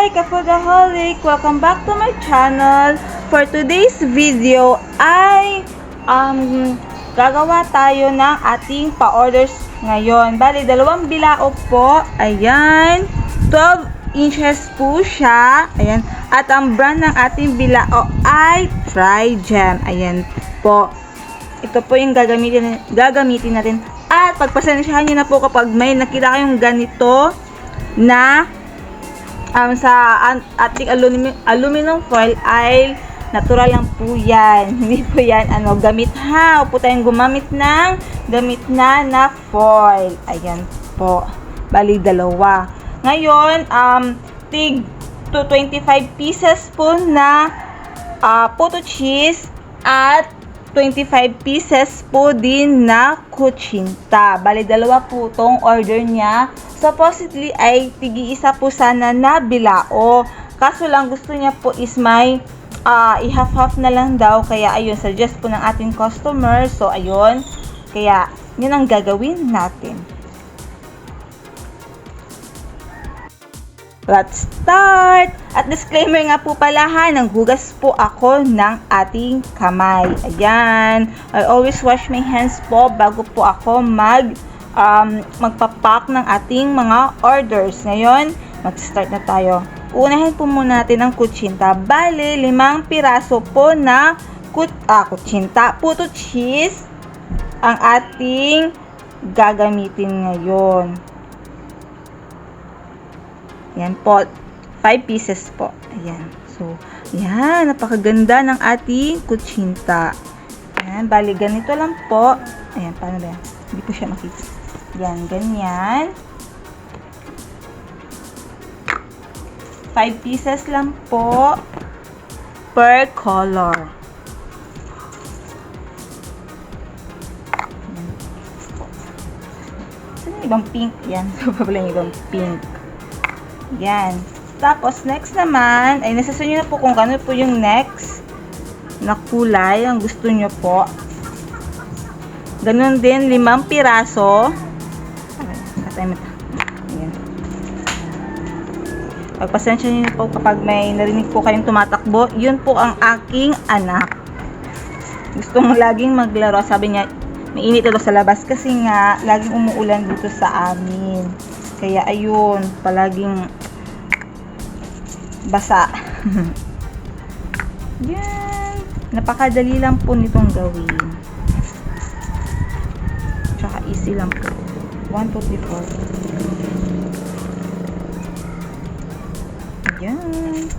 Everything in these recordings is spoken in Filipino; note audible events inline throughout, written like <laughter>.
Hi, Kapodaholic! Welcome back to my channel. For today's video ay um, gagawa tayo ng ating pa-orders ngayon. Bali, dalawang bilao po. Ayan. 12 inches po siya. Ayan. At ang brand ng ating bilao ay Trijam. Ayan po. Ito po yung gagamitin, gagamitin natin. At pagpasensyahan nyo na po kapag may nakita kayong ganito na um, sa ating aluminum, aluminum foil ay natural lang po yan. <laughs> Hindi po yan ano, gamit ha. Huwag po tayong gumamit ng gamit na na foil. Ayan po. Bali, dalawa. Ngayon, um, tig to 25 pieces po na uh, puto cheese at 25 pieces po din na kutsinta. Bali, dalawa po tong order niya. Supposedly ay tigi-isa po sana na bilao. Kaso lang gusto niya po is may ah, i-half-half na lang daw. Kaya ayun, suggest po ng ating customer. So, ayun. Kaya, yun ang gagawin natin. Let's start! At disclaimer nga po pala ha, nanghugas po ako ng ating kamay. Ayan. I always wash my hands po bago po ako mag um, magpapak ng ating mga orders. Ngayon, mag-start na tayo. Unahin po muna natin ang kutsinta. Bale, limang piraso po na kut ah, kutsinta. Puto cheese ang ating gagamitin ngayon. Yan po. 5 pieces po. Ayan. So, yan. Napakaganda ng ating kutsinta. Ayan. Bali, ganito lang po. Ayan. Paano ba yan? Hindi po siya makita. Yan. Ganyan. 5 pieces lang po per color. Ayan. Saan yung ibang pink? Yan. <laughs> So, pa pala yung ibang pink. Yan. Tapos, next naman, ay nasa na po kung ano po yung next na kulay ang gusto nyo po. Ganun din, limang piraso. Ayan. Pagpasensya nyo na po kapag may narinig po kayong tumatakbo, yun po ang aking anak. Gustong laging maglaro. Sabi niya, mainit daw sa labas kasi nga, laging umuulan dito sa amin. Kaya ayun, palaging basa. <laughs> Yan. Napakadali lang po nitong gawin. Tsaka easy lang po. 1, 2, 3, 4. Yan.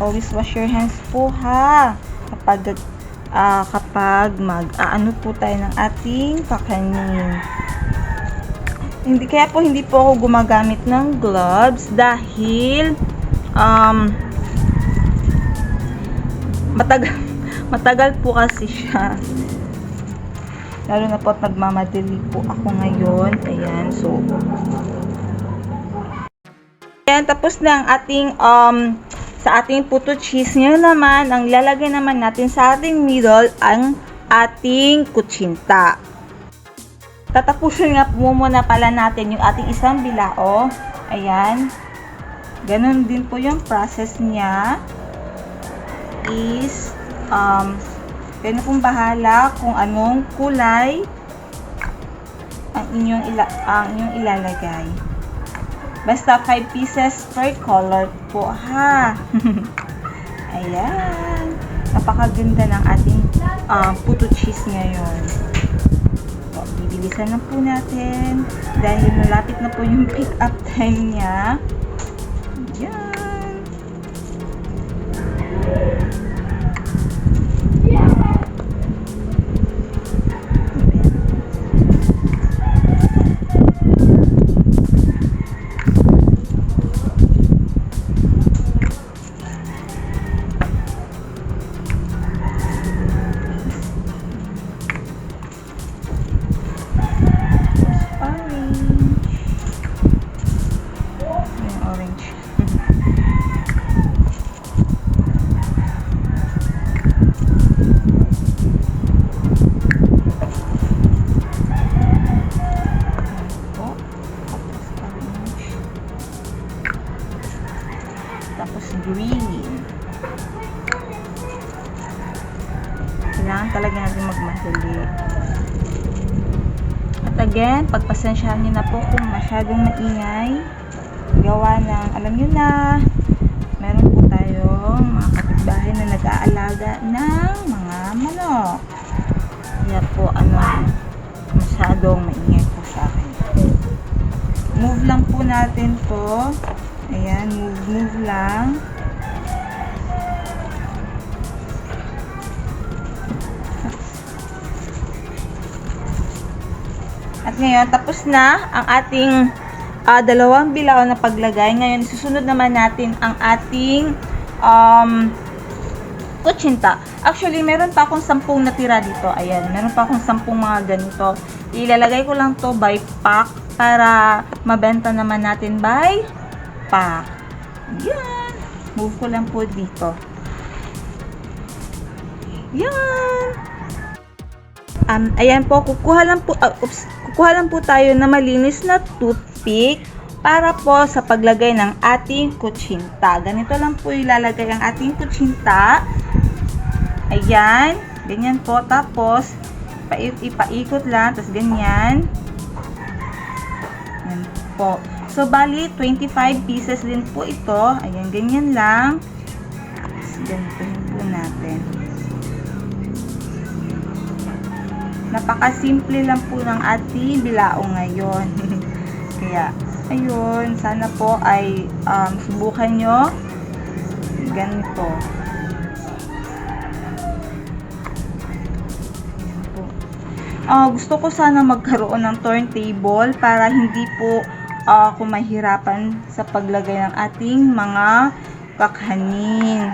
Always wash your hands po ha. Kapag ah, kapag mag aano po tayo ng ating kakanin. Hindi kaya po hindi po ako gumagamit ng gloves dahil um matagal <laughs> matagal po kasi siya. Lalo na po at nagmamadali po ako ngayon. Ayan, so Ayan, tapos na ang ating um sa ating puto cheese ngayon naman, ang lalagay naman natin sa ating middle ang ating kutsinta. Tatapusin nga po muna pala natin yung ating isang bilao. Ayan. Ganon din po yung process niya. Is, um, kayo na pong bahala kung anong kulay ang inyong, ila ang inyong ilalagay. Basta 5 pieces per color po ha. <laughs> Ayan. Napakaganda ng ating um, puto cheese ngayon. So, bibilisan na po natin dahil malapit na po yung pick up time niya. Magmadali. At again, pagpasensyahan niyo na po kung masyadong maingay. Gawa ng, alam niyo na, meron po tayong mga kapitbahay na nag-aalaga ng mga manok. Kaya po, ano, masyadong maingay po sa akin. Move lang po natin to. Ayan, move, move lang. Ngayon, tapos na ang ating ah, dalawang bilao na paglagay. Ngayon, susunod naman natin ang ating um, kutsinta. Actually, meron pa akong sampung natira dito. Ayan, meron pa akong sampung mga ganito. Ilalagay ko lang to by pack para mabenta naman natin by pack. Yan. Move ko lang po dito. Yan. Um, ayan po, kukuha lang po, ah, oops, kukuha lang po tayo na malinis na toothpick para po sa paglagay ng ating kutsinta. Ganito lang po ilalagay ang ating kutsinta. Ayan, ganyan po. Tapos, ipa- ipaikot lang, tapos ganyan. Ayan po. So, bali, 25 pieces din po ito. Ayan, ganyan lang. Tapos, ganito po natin. Napakasimple lang po ng ating bilao ngayon. <laughs> Kaya, ayun, sana po ay um, subukan nyo ganito. Ah, gusto ko sana magkaroon ng turntable para hindi po ah, ako mahirapan sa paglagay ng ating mga kakanin.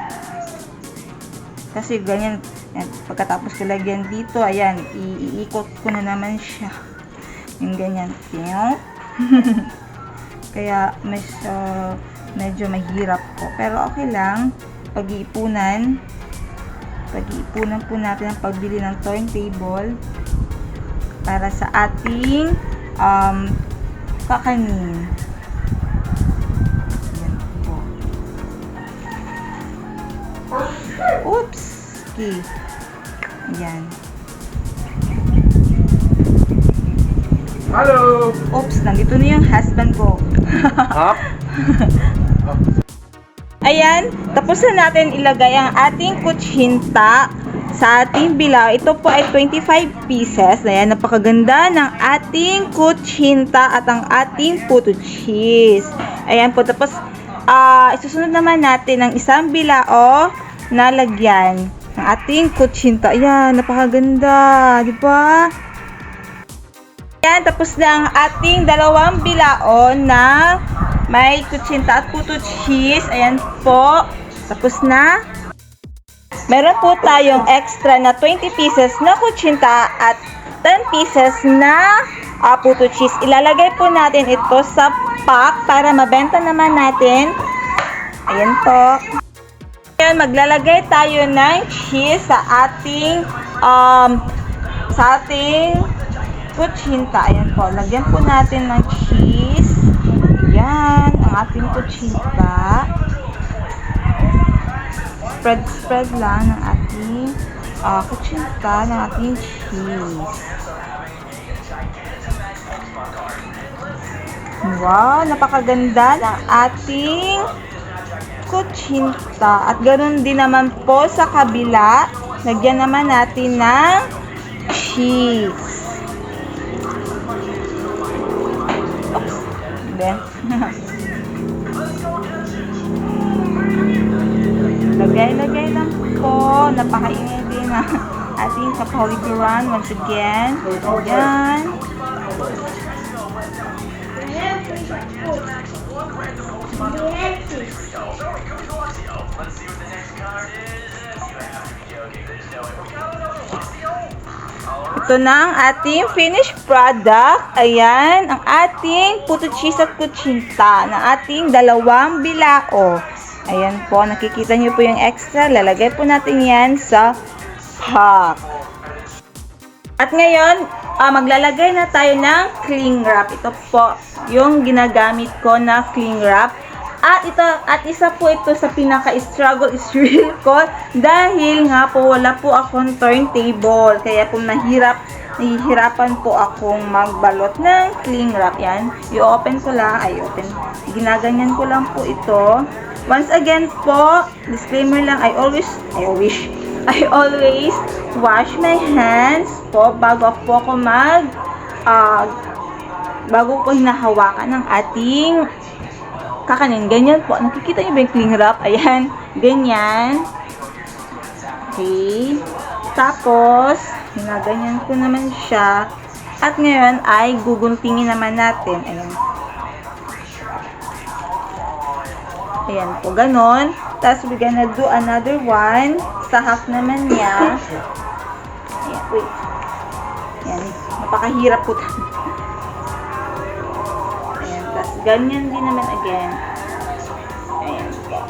Kasi ganyan, yan, pagkatapos ko lagyan dito, ayan, iikot ko na naman siya. Yung ganyan. Tiyo. <laughs> Kaya, medyo, medyo mahirap po. Pero okay lang. Pag-iipunan. Pag-iipunan po natin ang pagbili ng turntable para sa ating um, kakanin. Oops! Okay. Ayan. Halo! Oops, nandito na yung husband ko. Ha? <laughs> Ayan, tapos na natin ilagay ang ating kutsinta sa ating bilao. Ito po ay 25 pieces. Ayan, napakaganda ng ating kutsinta at ang ating puto cheese. Ayan po, tapos ah isusunod naman natin ang isang bilao na lagyan ng ating kutsinta. Ayan, napakaganda, di ba? Ayan, tapos na ang ating dalawang bilaon na may kutsinta at puto cheese. Ayan po. Tapos na. Meron po tayong extra na 20 pieces na kutsinta at 10 pieces na ah, puto cheese. Ilalagay po natin ito sa pack para mabenta naman natin. Ayan po. Ngayon, maglalagay tayo ng cheese sa ating um, sa ating kutsinta. Ayan po. Lagyan po natin ng cheese. Ayan, ang ating kutsinta. Spread, spread lang ng ating uh, kutsinta, ng ating cheese. Wow, napakaganda ng ating kutsinta. At ganoon din naman po sa kabila. Lagyan naman natin ng cheese. Then, <laughs> lagay-lagay lang po. Napakaingay din ang ating kapawiguran once again. Yan. Ito na ang ating finished product. Ayan, ang ating puto cheese at kutsinta ng ating dalawang bilao. Ayan po, nakikita niyo po yung extra. Lalagay po natin yan sa pack. At ngayon, ah, maglalagay na tayo ng cling wrap. Ito po yung ginagamit ko na cling wrap. At ito, at isa po ito sa pinaka-struggle is real ko dahil nga po wala po akong turntable. Kaya po mahirap, nahihirapan po akong magbalot ng cling wrap. Yan, i-open ko lang, ay open, ginaganyan ko lang po ito. Once again po, disclaimer lang, I always, I always, <laughs> I always wash my hands po bago po ako mag, ah, bago ko hinahawakan ng ating kakanin. Ganyan po. Nakikita niyo ba yung cling wrap? Ayan. Ganyan. Okay. Tapos, ginaganyan ko naman siya. At ngayon ay guguntingin naman natin. Ayan. Ayan po, ganon. Tapos, we're gonna do another one. Sa half naman niya. Ayan, wait. Ayan, napakahirap po. Ganyan din naman again. Ayan po.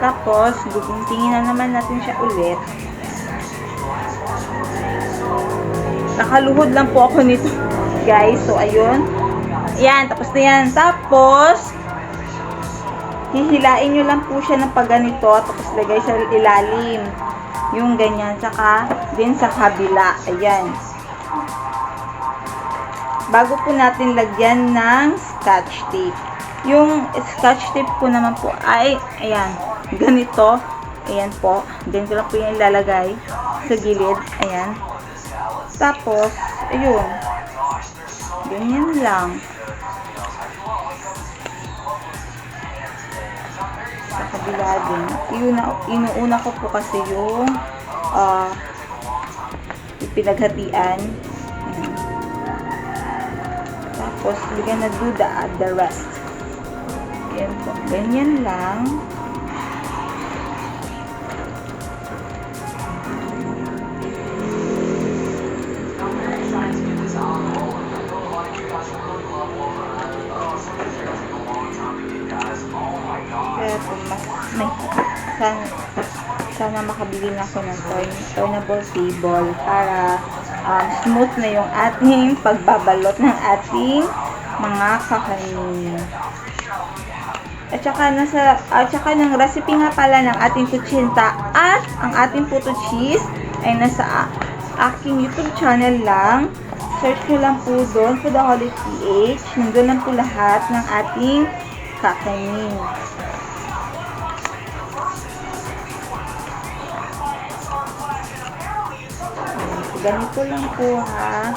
Tapos, guguntingin na naman natin siya ulit. Nakaluhod lang po ako nito, <laughs> guys. So, ayun. Yan, tapos na yan. Tapos, hihilain nyo lang po siya ng pagganito. Tapos, lagay sa ilalim. Yung ganyan. Tsaka, din sa kabila. Ayan. Bago po natin lagyan ng scotch tape. Yung scotch tape po naman po ay, ayan, ganito. Ayan po. Ganito lang po yung ilalagay sa gilid. Ayan. Tapos, ayun. Ganyan lang. Sa kabila din. Iuna, inuuna ko po kasi yung ah yung pinaghatian. Ayan. Tapos, we're gonna do the, the rest. Ayan po. Ganyan lang. Kaya po, mas, may, sana, sana makabili na ako ng turn, turnable table para um, smooth na yung ating pagbabalot ng ating mga kakanin. At saka, nasa, at saka ng recipe nga pala ng ating kutsinta at ang ating puto cheese ay nasa aking YouTube channel lang. Search nyo lang po doon Holy PH. Nandun lang po lahat ng ating kakanin. Ganito lang po ha.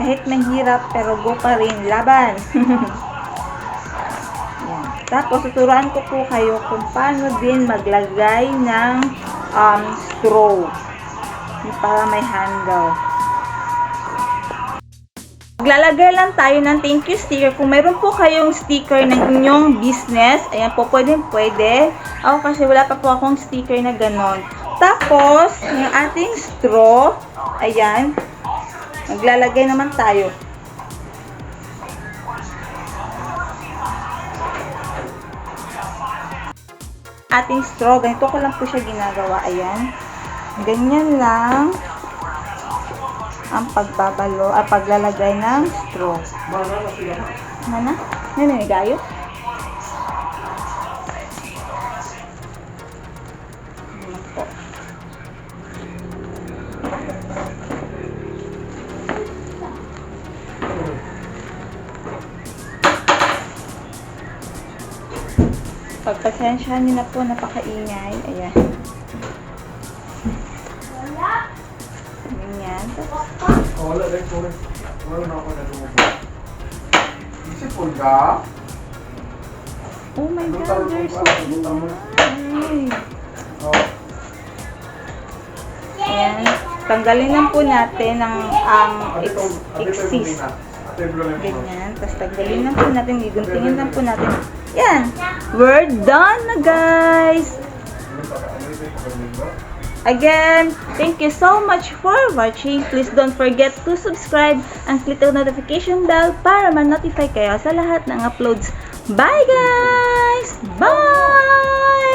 Kahit mahirap, pero go pa rin. Laban! <laughs> Tapos, tuturuan ko po kayo kung paano din maglagay ng um, straw. Para may handle. Maglalagay lang tayo ng thank you sticker. Kung mayroon po kayong sticker ng inyong business, ayan po, pwede, pwede. Ako kasi wala pa po akong sticker na ganon. Tapos, yung ating straw, ayan, maglalagay naman tayo. Ating straw, ganito ko lang po siya ginagawa, ayan. Ganyan lang ang pagbabalo, ah, paglalagay ng straw. Mana? Naninigayo? Ayan po. Pagpasensyahan niyo na po, napakaingay. Ayan. Tapos, Oh, wala rin, sorry. Wala na ako na ka? oh my Ano God, they're so? Ano nice. Oh. Ayan. Tanggalin lang po natin ang ang Ate ex exist. muna. Ganyan. Tapos tanggalin lang po natin, giguntingin lang po natin. Yan. We're done na guys. Again, thank you so much for watching. Please don't forget to subscribe and click the notification bell para ma-notify kayo sa lahat ng uploads. Bye guys! Bye!